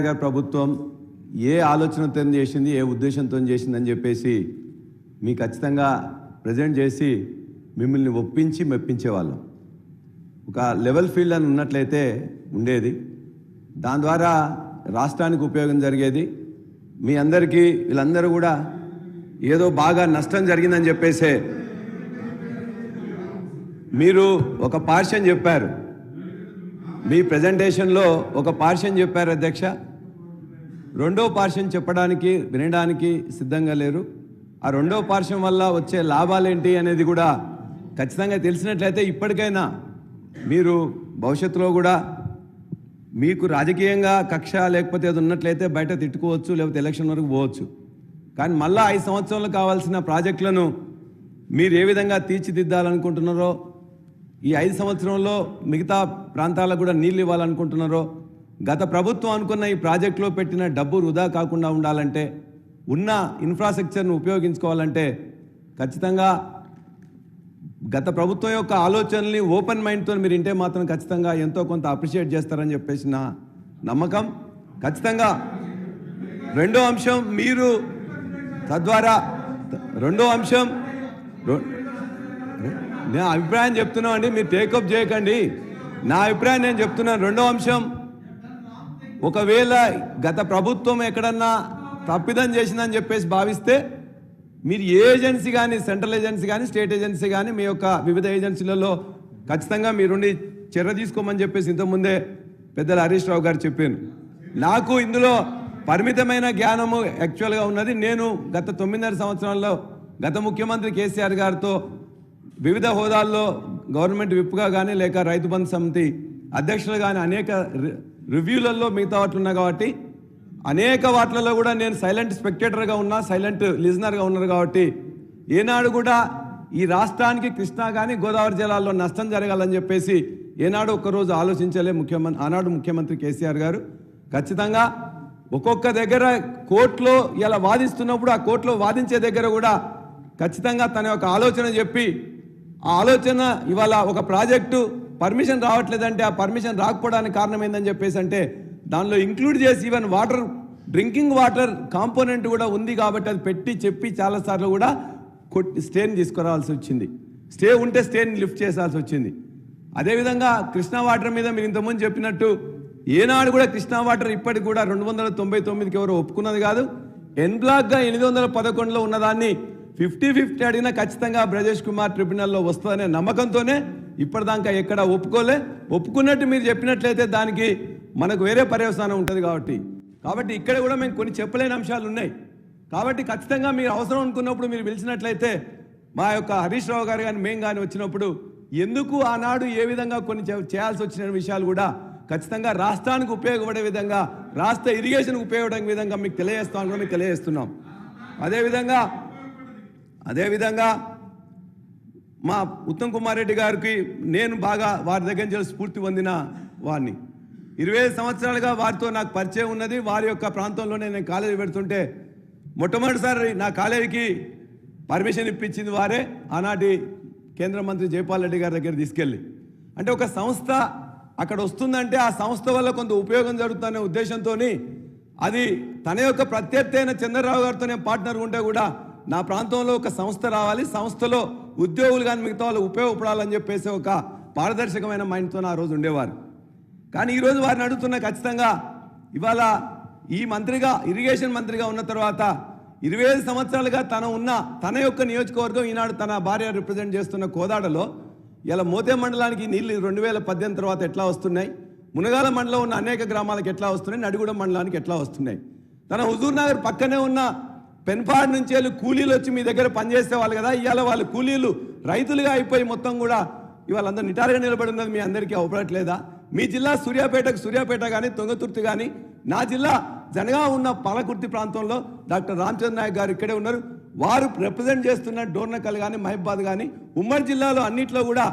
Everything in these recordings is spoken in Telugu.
గారి ప్రభుత్వం ఏ ఆలోచనతో చేసింది ఏ ఉద్దేశంతో చేసిందని చెప్పేసి మీ ఖచ్చితంగా ప్రజెంట్ చేసి మిమ్మల్ని ఒప్పించి మెప్పించేవాళ్ళం ఒక లెవెల్ ఫీల్డ్ అని ఉన్నట్లయితే ఉండేది. దాని ద్వారా రాష్ట్రానికి ఉపయోగం జరిగేది. మీ అందరికీ వీళ్ళందరూ కూడా ఏదో బాగా నష్టం జరిగిందని చెప్పేసే మీరు ఒక పార్షన్ చెప్పారు. మీ ప్రజెంటేషన్లో ఒక పార్షన్ చెప్పారు అధ్యక్ష. రెండో పార్షన్ చెప్పడానికి వినడానికి సిద్ధంగా లేరు. ఆ రెండో పార్శ్వం వల్ల వచ్చే లాభాలేంటి అనేది కూడా ఖచ్చితంగా తెలిసినట్లయితే ఇప్పటికైనా మీరు భవిష్యత్తులో కూడా మీకు రాజకీయంగా కక్ష లేకపోతే అది ఉన్నట్లయితే బయట తిట్టుకోవచ్చు లేకపోతే ఎలక్షన్ వరకు పోవచ్చు. కానీ మళ్ళీ ఐదు సంవత్సరాలు కావాల్సిన ప్రాజెక్టులను మీరు ఏ విధంగా తీర్చిదిద్దాలనుకుంటున్నారో ఈ ఐదు సంవత్సరంలో మిగతా ప్రాంతాలకు కూడా నీళ్ళు ఇవ్వాలనుకుంటున్నారో గత ప్రభుత్వం అనుకున్న ఈ ప్రాజెక్టులో పెట్టిన డబ్బు వృధా కాకుండా ఉండాలంటే ఉన్న ఇన్ఫ్రాస్ట్రక్చర్ను ఉపయోగించుకోవాలంటే ఖచ్చితంగా గత ప్రభుత్వం యొక్క ఆలోచనల్ని ఓపెన్ మైండ్తో మీరు ఇంటే మాత్రం ఖచ్చితంగా ఎంతో కొంత అప్రిషియేట్ చేస్తారని చెప్పేసి నా నమ్మకం. ఖచ్చితంగా రెండో అంశం మీరు తద్వారా రెండో అంశం రొ- నేను అభిప్రాయం చెప్తున్నాం అండి మీరు టేకప్ చేయకండి. నా అభిప్రాయం నేను చెప్తున్నాను. రెండో అంశం ఒకవేళ గత ప్రభుత్వం ఎక్కడన్నా తప్పిదం చేసిందని చెప్పేసి భావిస్తే మీరు ఏ ఏజెన్సీ కానీ సెంట్రల్ ఏజెన్సీ కానీ స్టేట్ ఏజెన్సీ కానీ మీ యొక్క వివిధ ఏజెన్సీలలో ఖచ్చితంగా మీరుండి చర్య తీసుకోమని చెప్పేసి ఇంతకుముందే పెద్దల హరీష్ రావు గారు చెప్పాను నాకు ఇందులో పరిమితమైన జ్ఞానము యాక్చువల్గా ఉన్నది. నేను గత తొమ్మిదిన్నర సంవత్సరాల్లో గత ముఖ్యమంత్రి కేసీఆర్ గారితో వివిధ హోదాల్లో గవర్నమెంట్ విప్గా కానీ లేక రైతు బంధు సమితి అధ్యక్షులు కానీ అనేక రి- రివ్యూలలో మిగతా వాటిలు ఉన్నాయి కాబట్టి అనేక వాటిలలో కూడా నేను సైలెంట్ స్పెక్టేటర్గా ఉన్నా సైలెంట్ లిజనర్గా ఉన్నారు కాబట్టి ఏనాడు కూడా ఈ రాష్ట్రానికి కృష్ణా కానీ గోదావరి జిల్లాల్లో నష్టం జరగాలని చెప్పేసి ఏనాడు ఒక్కరోజు ఆలోచించలే ముఖ్యమంత్రి ఆనాడు ముఖ్యమంత్రి కేసీఆర్ గారు. ఖచ్చితంగా ఒక్కొక్క దగ్గర కోర్టులో ఇలా వాదిస్తున్నప్పుడు ఆ కోర్టులో వాదించే దగ్గర కూడా ఖచ్చితంగా తన యొక్క ఆలోచన చెప్పి ఆ ఆలోచన ఇవాళ ఒక ప్రాజెక్టు పర్మిషన్ రావట్లేదంటే ఆ పర్మిషన్ రాకపోవడానికి కారణం ఏందని చెప్పేసి అంటే దానిలో ఇంక్లూడ్ చేసి even water drinking water component కూడా ఉంది కాబట్టి అది పెట్టి చెప్పి చాలాసార్లు కూడా కొట్టి స్టేని తీసుకురావాల్సి వచ్చింది. స్టే ఉంటే స్టేని లిఫ్ట్ చేసాల్సి వచ్చింది. అదేవిధంగా కృష్ణా వాటర్ మీద మీరు ఇంతకుముందు చెప్పినట్టు ఏనాడు కూడా కృష్ణా వాటర్ ఇప్పటికి కూడా రెండు వందల తొంభై తొమ్మిదికి ఎవరు ఒప్పుకున్నది కాదు. ఎన్ బ్లాక్గా ఎనిమిది వందల పదకొండులో ఉన్నదాన్ని ఫిఫ్టీ ఫిఫ్టీ అడిగినా ఖచ్చితంగా బ్రజేష్ కుమార్ ట్రిబ్యునల్లో వస్తుందనే నమ్మకంతోనే ఇప్పటిదాకా ఎక్కడ ఒప్పుకోలే. ఒప్పుకున్నట్టు మీరు చెప్పినట్లయితే దానికి మనకు వేరే పర్యవసానం ఉంటుంది కాబట్టి. కాబట్టి ఇక్కడ కూడా మేము కొన్ని చెప్పలేని అంశాలు ఉన్నాయి. కాబట్టి ఖచ్చితంగా మీరు అవసరం అనుకున్నప్పుడు మీరు పిలిచినట్లయితే మా యొక్క హరీష్ రావు గారు కానీ మేము కానీ వచ్చినప్పుడు ఎందుకు ఆనాడు ఏ విధంగా కొన్ని చే- చేయాల్సి వచ్చిన విషయాలు కూడా ఖచ్చితంగా రాష్ట్రానికి ఉపయోగపడే విధంగా రాష్ట్ర ఇరిగేషన్కి ఉపయోగపడే విధంగా మీకు తెలియజేస్తామని కూడా మీకు తెలియజేస్తున్నాం. అదేవిధంగా అదేవిధంగా మా ఉత్తమ్ కుమార్ రెడ్డి గారికి నేను బాగా వారి దగ్గర నుంచి స్ఫూర్తి పొందిన వారిని ఇరవై ఐదు సంవత్సరాలుగా వారితో నాకు పరిచయం ఉన్నది. వారి యొక్క ప్రాంతంలోనే నేను కాలేజీ పెడుతుంటే మొట్టమొదటిసారి నా కాలేజీకి పర్మిషన్ ఇప్పించింది వారే. ఆనాటి కేంద్ర మంత్రి జైపాల్ రెడ్డి గారి దగ్గర తీసుకెళ్ళి. అంటే ఒక సంస్థ అక్కడ వస్తుందంటే ఆ సంస్థ వల్ల కొంత ఉపయోగం జరుగుతుందనే ఉద్దేశంతో అది తన యొక్క ప్రత్యర్థి అయిన చంద్రరావు గారితో నేను పార్ట్నర్ ఉంటే కూడా నా ప్రాంతంలో ఒక సంస్థ రావాలి. సంస్థలో ఉద్యోగులు కానీ మిగతా వాళ్ళు ఉపయోగపడాలని చెప్పేసి ఒక పారదర్శకమైన మైండ్తో ఆ రోజు ఉండేవారు. కానీ ఈరోజు వారిని అడుగుతున్న ఖచ్చితంగా ఇవాళ ఈ మంత్రిగా ఇరిగేషన్ మంత్రిగా ఉన్న తర్వాత ఇరవై ఐదు సంవత్సరాలుగా తన ఉన్న తన యొక్క నియోజకవర్గం ఈనాడు తన భార్య రిప్రజెంట్ చేస్తున్న కోదాడలో ఇలా మోతే మండలానికి నీళ్ళు రెండు వేల పద్దెనిమిది తర్వాత ఎట్లా వస్తున్నాయి? మునగాల మండలం ఉన్న అనేక గ్రామాలకు ఎట్లా వస్తున్నాయి? నడిగూడెం మండలానికి ఎట్లా వస్తున్నాయి? తన హుజూర్ నగర్ పక్కనే ఉన్న పెన్పాడ్ నుంచి వెళ్ళి కూలీలు వచ్చి మీ దగ్గర పనిచేసే వాళ్ళు కదా ఇవాళ వాళ్ళు కూలీలు రైతులుగా అయిపోయి మొత్తం కూడా ఇవాళ అందరూ నిటారుగా నిలబడి ఉన్నది మీ అందరికీ అవపడట్లేదా? మీ జిల్లా సూర్యాపేటకు సూర్యాపేట కానీ తొంగతుర్తి కానీ నా జిల్లా జనగా ఉన్న పాలకుర్తి ప్రాంతంలో డాక్టర్ రామచంద్ర నాయక్ గారు ఇక్కడే ఉన్నారు. వారు రిప్రజెంట్ చేస్తున్న డోర్నకల్ కానీ మహిబాద్ కానీ ఉమ్మడి జిల్లాలో అన్నిట్లో కూడా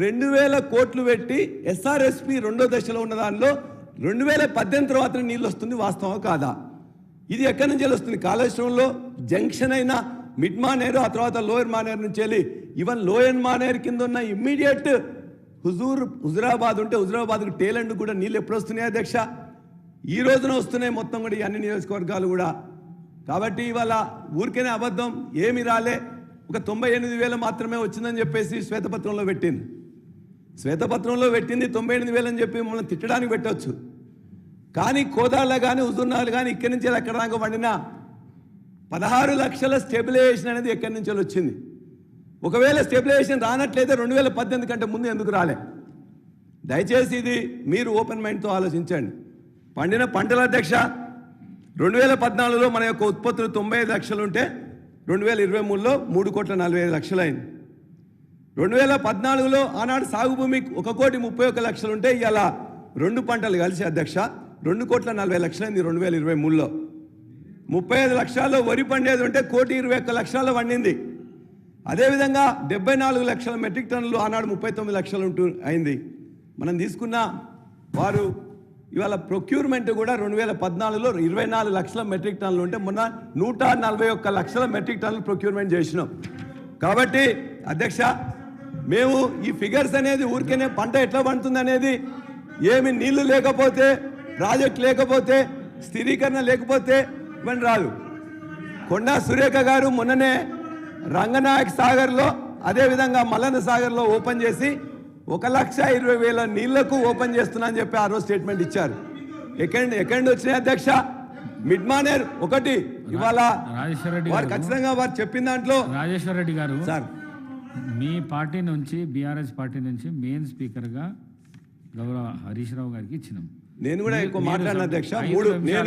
రెండు వేల కోట్లు పెట్టి ఎస్ఆర్ఎస్పి రెండో దశలో ఉన్న దానిలో రెండు వేల పద్దెనిమిది తర్వాత నీళ్ళు వస్తుంది వాస్తవం కాదా? ఇది ఎక్కడి నుంచి వస్తుంది? కాళేశ్వరంలో జంక్షన్ అయిన మిడ్ మానేరు ఆ తర్వాత లోయర్ మానేరు నుంచి వెళ్ళి ఈవెన్ లోయర్ మానేరు కింద ఉన్న ఇమ్మీడియట్ హుజూర్ హుజురాబాద్ ఉంటే హుజురాబాద్కి టేలెండ్ కూడా నీళ్ళు ఎప్పుడు వస్తున్నాయి అధ్యక్ష? ఈ రోజున వస్తున్నాయి మొత్తం కూడా ఈ అన్ని నియోజకవర్గాలు కూడా. కాబట్టి ఇవాళ ఊరికేనే అబద్ధం ఏమి రాలే. ఒక తొంభై ఎనిమిది వేలు మాత్రమే వచ్చిందని చెప్పేసి శ్వేతపత్రంలో పెట్టింది. శ్వేతపత్రంలో పెట్టింది తొంభై ఎనిమిది వేలు అని చెప్పి మనం తిట్టడానికి పెట్టవచ్చు కానీ కోదాళ్ళ కానీ హుజూర్నాలు కానీ ఇక్కడి నుంచి ఎక్కడ దాకా వండినా పదహారు లక్షల స్టెబిలైజేషన్ అనేది ఎక్కడి నుంచి వచ్చింది? ఒకవేళ స్టెబిలైజేషన్ రానట్లయితే రెండు వేల పద్దెనిమిది కంటే ముందు ఎందుకు రాలే? దయచేసి ఇది మీరు ఓపెన్ మైండ్తో ఆలోచించండి. పండిన పంటల అధ్యక్ష రెండు వేల పద్నాలుగులో మన యొక్క ఉత్పత్తులు తొంభై ఐదు లక్షలు ఉంటే రెండు వేల ఇరవై మూడులో మూడు కోట్ల నలభై ఐదు లక్షలు అయింది. రెండు వేల పద్నాలుగులో ఆనాడు సాగు భూమి ఒక కోటి ముప్పై ఒక్క లక్షలు ఉంటే ఇవాళ రెండు పంటలు కలిసి అధ్యక్ష రెండు కోట్ల నలభై లక్షలైంది రెండు వేల ఇరవై మూడులో. ముప్పై ఐదు లక్షల్లో వరి పండేది ఉంటే కోటి ఇరవై ఒక్క లక్షల్లో పండింది. అదేవిధంగా డెబ్బై నాలుగు లక్షల మెట్రిక్ టన్నులు ఆనాడు ముప్పై తొమ్మిది లక్షలు ఉంటూ అయింది. మనం తీసుకున్న వారు ఇవాళ ప్రొక్యూర్మెంట్ కూడా రెండు వేల పద్నాలుగులో ఇరవై నాలుగు లక్షల మెట్రిక్ టన్నులు ఉంటే మొన్న నూట నలభై ఒక్క లక్షల మెట్రిక్ టన్నులు ప్రొక్యూర్మెంట్ చేసినాం. కాబట్టి అధ్యక్ష మేము ఈ ఫిగర్స్ అనేది ఊరికేనే పంట ఎట్లా పండుతుంది అనేది ఏమి నీళ్ళు లేకపోతే ప్రాజెక్ట్ లేకపోతే స్థిరీకరణ లేకపోతే ఇవన్నీ రాదు కొండా సురేఖ గారు మొన్ననే రంగనాయక్ సాగర్లో అదేవిధంగా మల్లన్న సాగర్లో ఓపెన్ చేసి ఒక లక్ష ఇరవై వేల నీళ్ళకు ఓపెన్ చేస్తున్నా అని చెప్పి ఆ రోజు స్టేట్మెంట్ ఇచ్చారు. ఎక్కడి ఎక్కడి నుంచి వచ్చినాయి అధ్యక్ష? మిడ్ మానేర్ ఒకటి. ఇవాళ రాజేశ్వర రెడ్డి వారు గారు. ఖచ్చితంగా వారు చెప్పిన దాంట్లో రాజేశ్వర రెడ్డి గారు సార్. మీ పార్టీ నుంచి బీఆర్ఎస్ పార్టీ నుంచి మెయిన్ స్పీకర్గా గౌరవ హరీష్ రావు గారికి ఇచ్చినాం. నేను కూడా ఎక్కువ మాట్లాడిన అధ్యక్ష. మూడు నేను